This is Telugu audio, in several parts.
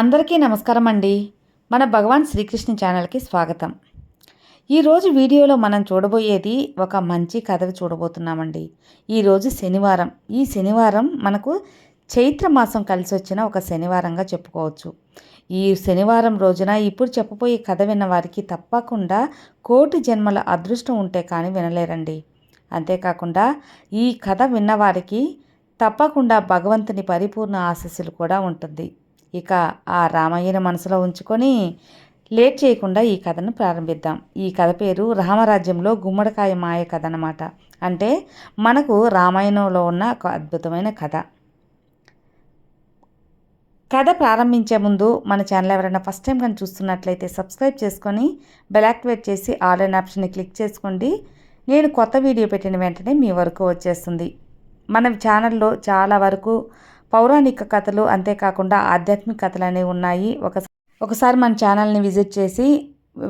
అందరికీ నమస్కారం అండి మన భగవాన్ శ్రీకృష్ణ ఛానల్కి స్వాగతం. ఈరోజు వీడియోలో మనం చూడబోయేది ఒక మంచి కథవి చూడబోతున్నామండి. ఈరోజు శనివారం. ఈ శనివారం మనకు చైత్ర మాసం కలిసి వచ్చిన ఒక శనివారంగా చెప్పుకోవచ్చు. ఈ శనివారం రోజున ఇప్పుడు చెప్పబోయే కథ విన్న వారికి తప్పకుండా కోటి జన్మల అదృష్టం ఉంటే కానీ వినలేరండి. అంతేకాకుండా ఈ కథ విన్నవారికి తప్పకుండా భగవంతుని పరిపూర్ణ ఆశస్సులు కూడా ఉంటుంది. ఇక ఆ రామయ్యని మనసులో ఉంచుకొని లేట్ చేయకుండా ఈ కథను ప్రారంభిద్దాం. ఈ కథ పేరు రామరాజ్యంలో గుమ్మడికాయ మాయ కథ అన్నమాట అంటే మనకు రామాయణంలో ఉన్న ఒక అద్భుతమైన కథ. కథ ప్రారంభించే ముందు మన ఛానల్ ఎవరైనా ఫస్ట్ టైం కానీ చూస్తున్నట్లయితే సబ్స్క్రైబ్ చేసుకొని బెల్ యాక్టివేట్ చేసి ఆన్లైన్ ఆప్షన్ని క్లిక్ చేసుకోండి. నేను కొత్త వీడియో పెట్టిన వెంటనే మీ వరకు వచ్చేస్తుంది. మన ఛానల్లో చాలా వరకు పౌరాణిక కథలు అంతేకాకుండా ఆధ్యాత్మిక కథలు అనేవి ఉన్నాయి. ఒక ఒకసారి మన ఛానల్ని విజిట్ చేసి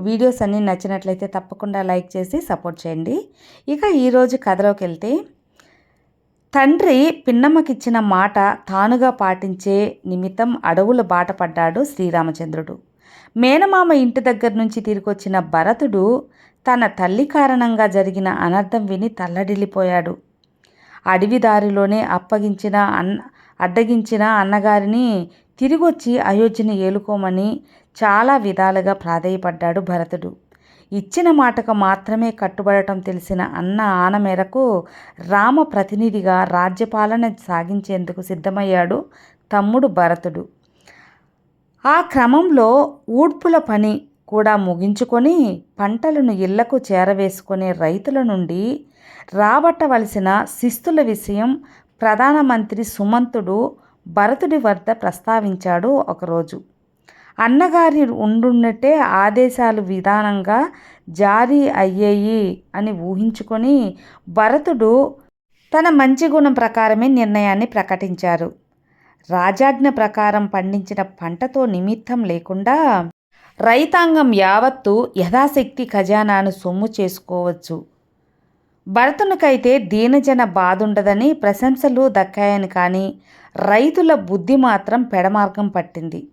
వీడియోస్ అన్నీ నచ్చినట్లయితే తప్పకుండా లైక్ చేసి సపోర్ట్ చేయండి. ఇక ఈరోజు కథలోకి వెళ్తే తండ్రి పిన్నమ్మకిచ్చిన మాట తానుగా పాటించే నిమిత్తం అడవుల బాట పడ్డాడు శ్రీరామచంద్రుడు. మేనమామ ఇంటి దగ్గర నుంచి తిరిగొచ్చిన భరతుడు తన తల్లి కారణంగా జరిగిన అనర్థం విని తల్లడిల్లిపోయాడు. అడవి దారిలోనే అప్పగించిన అన్న అడ్డగించిన అన్నగారిని తిరిగొచ్చి అయోధ్యని ఏలుకోమని చాలా విధాలుగా ప్రాధేయపడ్డాడు భరతుడు. ఇచ్చిన మాటకు మాత్రమే కట్టుబడటం తెలిసిన అన్న ఆన మేరకు రామ ప్రతినిధిగా రాజ్యపాలన సాగించేందుకు సిద్ధమయ్యాడు తమ్ముడు భరతుడు. ఆ క్రమంలో ఊడ్పుల పని కూడా ముగించుకొని పంటలను ఇళ్ళకు చేరవేసుకునే రైతుల నుండి రాబట్టవలసిన శిస్తుల విషయం ప్రధానమంత్రి సుమంతుడు భరతుడి వద్ద ప్రస్తావించాడు ఒకరోజు. అన్నగారి ఉండున్నట్టే ఆదేశాలు విధానంగా జారీ అయ్యాయి అని ఊహించుకొని భరతుడు తన మంచి గుణం ప్రకారమే నిర్ణయాన్ని ప్రకటించారు. రాజాజ్ఞ ప్రకారం పండించిన పంటతో నిమిత్తం లేకుండా రైతాంగం యావత్తు యథాశక్తి ఖజానాను సొమ్ము చేసుకోవచ్చు. భరతునికైతే దీనజన బాధుండదని ప్రశంసలు దక్కాయని కానీ రైతుల బుద్ధి మాత్రం పెడమార్గం పట్టింది.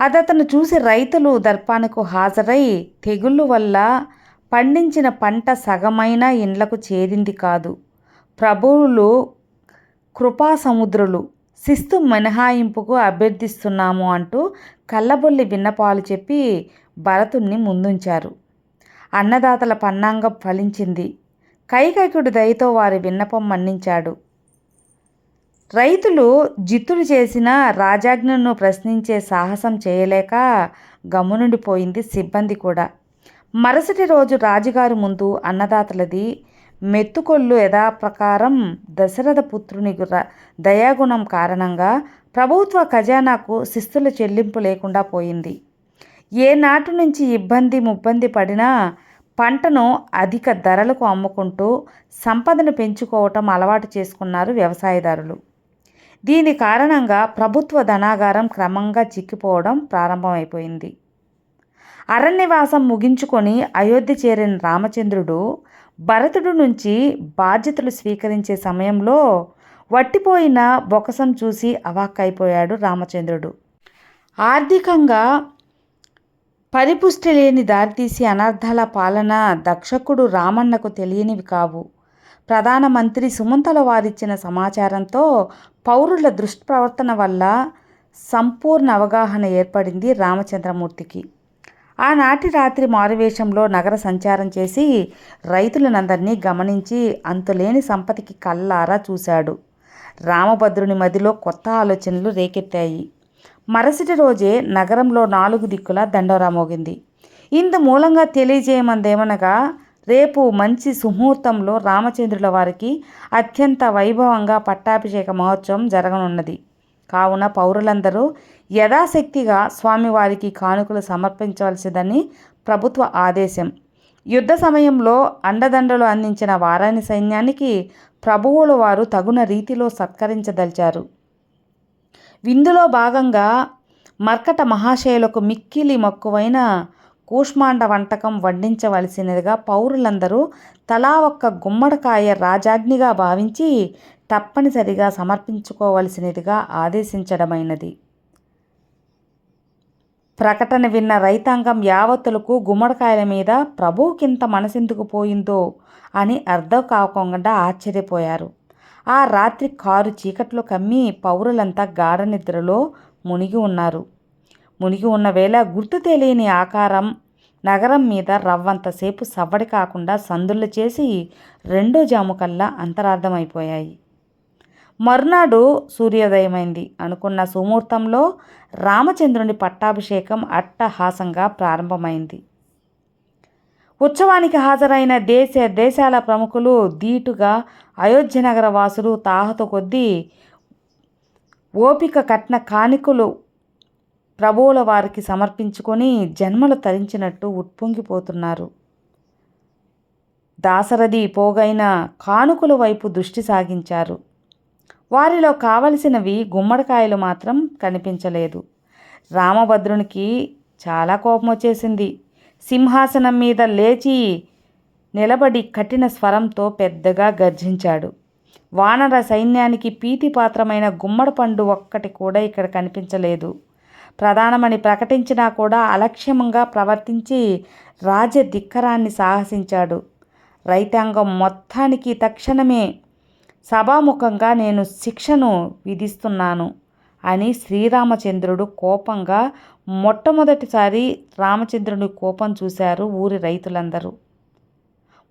అతను చూసి రైతులు దర్పానికి హాజరై తెగుళ్ళు వల్ల పండించిన పంట సగమైన ఇండ్లకు చేరింది కాదు. ప్రభువులు కృపాసముద్రులు శిస్తు మినహాయింపుకు అభ్యర్థిస్తున్నాము అంటూ కళ్ళబొల్లి విన్నపాలు చెప్పి భరతుణ్ణి ముందుంచారు. అన్నదాతల పన్నాంగం ఫలించింది. కైకైకుడి దయతో వారి విన్నపం మన్నించాడు. రైతులు జిత్తులు చేసిన రాజాజ్ఞను ప్రశ్నించే సాహసం చేయలేక గమ్మునుండిపోయింది సిబ్బంది కూడా. మరుసటి రోజు రాజుగారి ముందు అన్నదాతలది మెత్తుకొల్లు యథాప్రకారం దశరథ పుత్రుని దయాగుణం కారణంగా ప్రభుత్వ ఖజానాకు శిస్తుల చెల్లింపు లేకుండా పోయింది. ఏ నుంచి ఇబ్బంది ముబ్బంది పడినా పంటను అధిక ధరలకు అమ్ముకుంటూ సంపదను పెంచుకోవటం అలవాటు చేసుకున్నారు వ్యవసాయదారులు. దీని కారణంగా ప్రభుత్వ ధనాగారం క్రమంగా చిక్కిపోవడం ప్రారంభమైపోయింది. అరణ్యవాసం ముగించుకొని అయోధ్య చేరిన రామచంద్రుడు భరతుడు నుంచి బాధ్యతలు స్వీకరించే సమయంలో వట్టిపోయిన బొకసం చూసి అవాక్కైపోయాడు రామచంద్రుడు. ఆర్థికంగా పరిపుష్టి లేని దారితీసి అనర్థాల పాలన దక్షకుడు రామన్నకు తెలియనివి కావు. ప్రధానమంత్రి సుమంతల వారిచ్చిన సమాచారంతో పౌరుల దుష్ప్రవర్తన వల్ల సంపూర్ణ అవగాహన ఏర్పడింది రామచంద్రమూర్తికి. ఆనాటి రాత్రి మారువేషంలో నగర సంచారం చేసి రైతులనందరినీ గమనించి అంతులేని సంపతికి కల్లారా చూశాడు. రామభద్రుని మదిలో కొత్త ఆలోచనలు రేకెత్తాయి. మరుసటి రోజే నగరంలో నాలుగు దిక్కుల దండోరా మోగింది. ఇందు మూలంగా తెలియజేయమందేమనగా రేపు మంచి సుముహూర్తంలో రామచంద్రుల వారికి అత్యంత వైభవంగా పట్టాభిషేక మహోత్సవం జరగనున్నది. కావున పౌరులందరూ యథాశక్తిగా స్వామివారికి కానుకలు సమర్పించవలసిందని ప్రభుత్వ ఆదేశం. యుద్ధ సమయంలో అండదండలు అందించిన వారాని సైన్యానికి ప్రభువుల వారు తగున రీతిలో సత్కరించదలిచారు. విందులో భాగంగా మర్కట మహాశయులకు మిక్కిలి మక్కువైన కూష్మాండ వంటకం వడ్డించవలసినదిగా పౌరులందరూ తలా ఒక్క గుమ్మడికాయ రాజాజ్ఞిగా భావించి తప్పనిసరిగా సమర్పించుకోవలసినదిగా ఆదేశించడమైనది. ప్రకటన విన్న రైతాంగం యావత్తులకు గుమ్మడికాయల మీద ప్రభువుకింత మనసెందుకు పోయిందో అని అర్థం కాకుండా ఆశ్చర్యపోయారు. ఆ రాత్రి కారు చీకట్లో కమ్మి పౌరులంతా గాఢ నిద్రలో మునిగి ఉన్నారు. మునిగి ఉన్న వేళ గుర్తు తెలియని ఆకారం నగరం మీద రవ్వంతసేపు సవ్వడి కాకుండా సందులు చేసి రెండో జాము కల్లా అంతరార్థమైపోయాయి. మరునాడు సూర్యోదయమైంది. అనుకున్న సుముహూర్తంలో రామచంద్రుని పట్టాభిషేకం అట్టహాసంగా ప్రారంభమైంది. ఉత్సవానికి హాజరైన దేశ దేశాల ప్రముఖులు ధీటుగా అయోధ్య నగర వాసులు తాహత కొద్దీ ఓపిక కట్న కానికలు ప్రభువుల వారికి సమర్పించుకొని జన్మలు తరించినట్టు ఉప్పొంగిపోతున్నారు. దాసరథి పోగైన కానుకల వైపు దృష్టి సాగించారు. వారిలో కావలసినవి గుమ్మడికాయలు మాత్రం కనిపించలేదు. రామభద్రునికి చాలా కోపం వచ్చేసింది సింహాసనం మీద లేచి నిలబడి కఠిన స్వరంతో పెద్దగా గర్జించాడు. వానర సైన్యానికి పీతిపాత్రమైన గుమ్మడి పండు ఒక్కటి కూడా ఇక్కడ కనిపించలేదు. ప్రధానమని ప్రకటించినా కూడా అలక్ష్యంగా ప్రవర్తించి రాజ ధిక్కరాన్ని సాహసించాడు. రైతాంగం మొత్తానికి తక్షణమే సభాముఖంగా నేను శిక్షను విధిస్తున్నాను. అని శ్రీరామచంద్రుడు కోపంగా మొట్టమొదటిసారి రామచంద్రుని కోపం చూశారు ఊరి రైతులందరూ.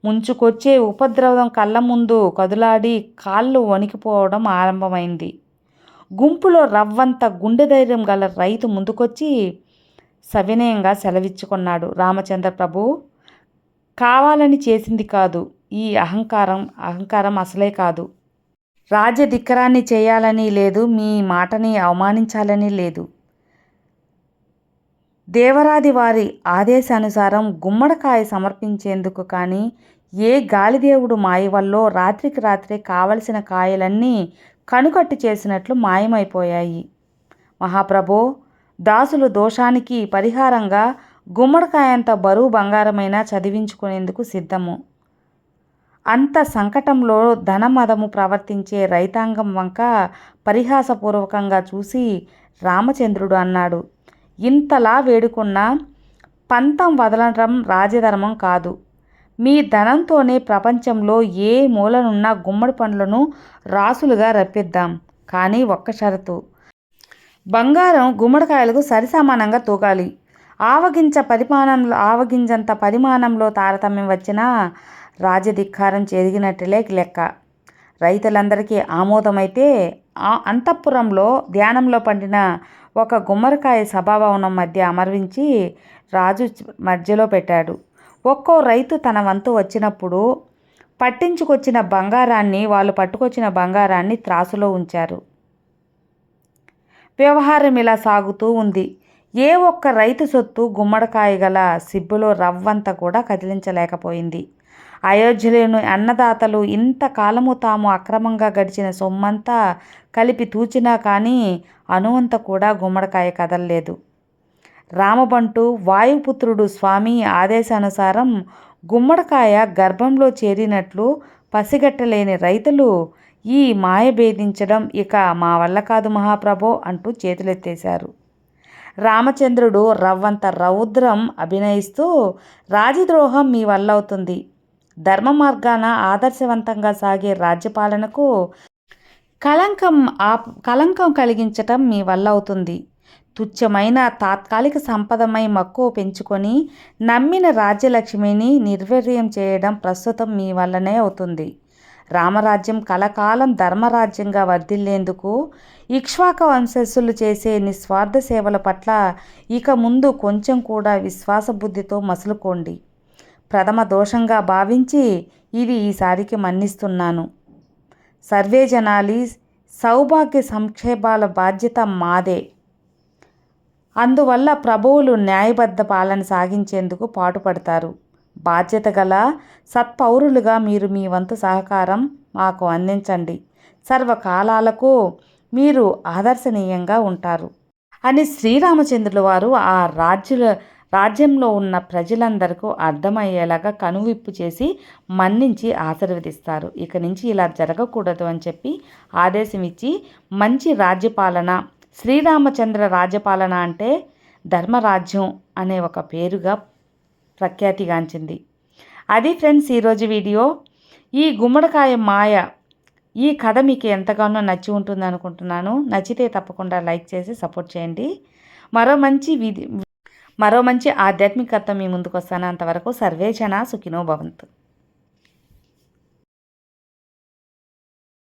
ముంచుకొచ్చే ఉపద్రవం కళ్ళ ముందు కదులాడి కాళ్ళు వణికిపోవడం ఆరంభమైంది. గుంపులో రవ్వంత గుండె ధైర్యం గల రైతు ముందుకొచ్చి సవినయంగా సెలవిచ్చుకున్నాడు. రామచంద్ర ప్రభు కావాలని చేసింది కాదు. ఈ అహంకారం అహంకారం అసలే కాదు. రాజధిక్కరాన్ని చేయాలని లేదు మీ మాటని అవమానించాలని లేదు. దేవరాది వారి ఆదేశానుసారం గుమ్మడికాయ సమర్పించేందుకు కానీ ఏ గాలిదేవుడు మాయ వల్లో రాత్రికి రాత్రే కావలసిన కాయలన్నీ కనుకట్టు చేసినట్లు మాయమైపోయాయి. మహాప్రభో దాసులు దోషానికి పరిహారంగా గుమ్మడికాయంత బరువు బంగారమైనా చదివించుకునేందుకు సిద్ధము. అంత సంకటంలో ధనమదము ప్రవర్తించే రైతాంగం వంక పరిహాసపూర్వకంగా చూసి రామచంద్రుడు అన్నాడు ఇంతలా వేడుకున్న పంతం వదలడం రాజధర్మం కాదు. మీ ధనంతోనే ప్రపంచంలో ఏ మూలనున్న గుమ్మడి పండ్లను రాసులుగా రప్పిద్దాం. కానీ ఒక్క షరతు. బంగారం గుమ్మడికాయలకు సరిసమానంగా తూగాలి. ఆవగించ పరిమాణంలో ఆవగింజంత పరిమాణంలో తారతమ్యం వచ్చినా రాజధిక్కారం చెరిగినట్లే లెక్క. రైతులందరికీ ఆమోదమైతే ఆ అంతఃపురంలో ధ్యానంలో పండిన ఒక గుమ్మడికాయ సభాభవనం మధ్య అమర్వించి రాజు మధ్యలో పెట్టాడు. ఒక్కో రైతు తన వంతు వచ్చినప్పుడు పట్టించుకొచ్చిన బంగారాన్ని వాళ్ళు పట్టుకొచ్చిన బంగారాన్ని త్రాసులో ఉంచారు. వ్యవహారం ఇలా సాగుతూ ఉంది. ఏ ఒక్క రైతు సొత్తు గుమ్మడికాయ గల సిబ్బులో రవ్వంతా కూడా కదిలించలేకపోయింది. అయోధ్యలోని అన్నదాతలు ఇంతకాలము తాము అక్రమంగా గడిచిన సొమ్మంతా కలిపి తూచినా కానీ అనువంత కూడా గుమ్మడికాయ కదలలేదు. రామబంటు వాయుపుత్రుడు స్వామి ఆదేశానుసారం గుమ్మడికాయ గర్భంలో చేరినట్లు పసిగట్టలేని రైతులు ఈ మాయ భేదించడం ఇక మా వల్ల కాదు మహాప్రభో అంటూ చేతులెత్తేశారు. రామచంద్రుడు రవ్వంత రౌద్రం అభినయిస్తూ రాజద్రోహం మీ వల్ల అవుతుంది. ధర్మ మార్గాన ఆదర్శవంతంగా సాగే రాజ్యపాలనకు కళంకం ఆ కళంకం కలిగించటం మీ వల్ల అవుతుంది. తుచ్చమైన తాత్కాలిక సంపదమై మక్కువ పెంచుకొని నమ్మిన రాజ్యలక్ష్మిని నిర్వీర్యం చేయడం ప్రస్తుతం మీ వల్లనే అవుతుంది. రామరాజ్యం కలకాలం ధర్మరాజ్యంగా వర్ధిల్లేందుకు ఇక్ష్వాక వంశస్సులు చేసే నిస్వార్థ సేవల పట్ల ఇక ముందు కొంచెం కూడా విశ్వాసబుద్ధితో మసులుకోండి. ప్రథమ దోషంగా భావించి ఇది ఈసారికి మన్నిస్తున్నాను. సర్వే జనాలి సౌభాగ్య సంక్షేపాల బాధ్యత మాదే. అందువల్ల ప్రభువులు న్యాయబద్ధ పాలన సాగించేందుకు పాటుపడతారు. బాధ్యత గల సత్పౌరులుగా మీరు మీ వంతు సహకారం మాకు అందించండి. సర్వకాలాలకు మీరు ఆదర్శనీయంగా ఉంటారు. అని శ్రీరామచంద్రుల వారు ఆ రాజ్యుల రాజ్యంలో ఉన్న ప్రజలందరికీ అర్థమయ్యేలాగా కనువిప్పు చేసి మన్నించి ఆశీర్వదిస్తారు. ఇక నుంచి ఇలా జరగకూడదు అని చెప్పి ఆదేశం ఇచ్చి మంచి రాజ్యపాలన శ్రీరామచంద్ర రాజ్యపాలన అంటే ధర్మరాజ్యం అనే ఒక పేరుగా ప్రఖ్యాతిగాంచింది. అది ఫ్రెండ్స్ ఈరోజు వీడియో. ఈ గుమ్మడికాయ మాయ ఈ కథ మీకు ఎంతగానో నచ్చి ఉంటుంది అనుకుంటున్నాను నచ్చితే తప్పకుండా లైక్ చేసి సపోర్ట్ చేయండి. మరో మంచి విధి మరో మంచి ఆధ్యాత్మికత మీ ముందుకు వస్తాను అంతవరకు సర్వేచన సుఖినో భవంతు.